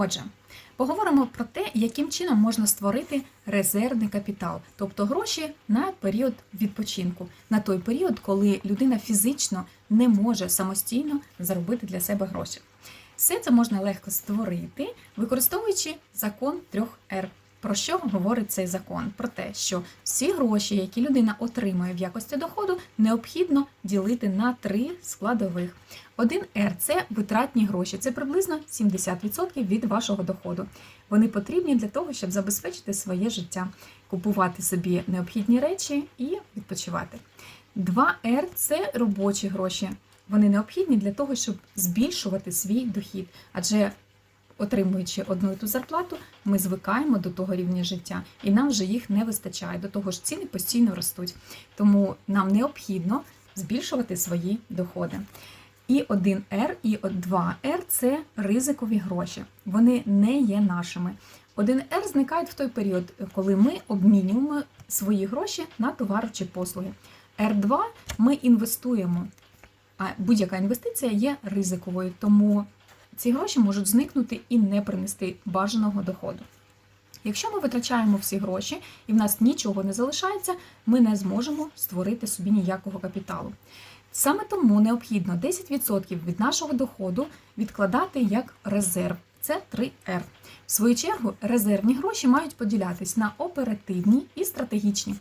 Отже, поговоримо про те, яким чином можна створити резервний капітал, тобто гроші на період відпочинку, на той період, коли людина фізично не може самостійно заробити для себе гроші. Все це можна легко створити, використовуючи закон 3R. Про що говорить цей закон? Про те, що всі гроші, які людина отримує в якості доходу, необхідно ділити на три складових. 1R – це витратні гроші, це приблизно 70% від вашого доходу. Вони потрібні для того, щоб забезпечити своє життя, купувати собі необхідні речі і відпочивати. 2R – це робочі гроші. Вони необхідні для того, щоб збільшувати свій дохід, адже отримуючи одну і ту зарплату, ми звикаємо до того рівня життя, і нам вже їх не вистачає. До того ж, ціни постійно ростуть. Тому нам необхідно збільшувати свої доходи. І 1R, і 2R це ризикові гроші. Вони не є нашими. 1R зникають в той період, коли ми обмінюємо свої гроші на товари чи послуги. R2 ми інвестуємо. А будь-яка інвестиція є ризиковою, тому ці гроші можуть зникнути і не принести бажаного доходу. Якщо ми витрачаємо всі гроші і в нас нічого не залишається, ми не зможемо створити собі ніякого капіталу. Саме тому необхідно 10% від нашого доходу відкладати як резерв. Це 3R. В свою чергу, резервні гроші мають поділятись на оперативні і стратегічні.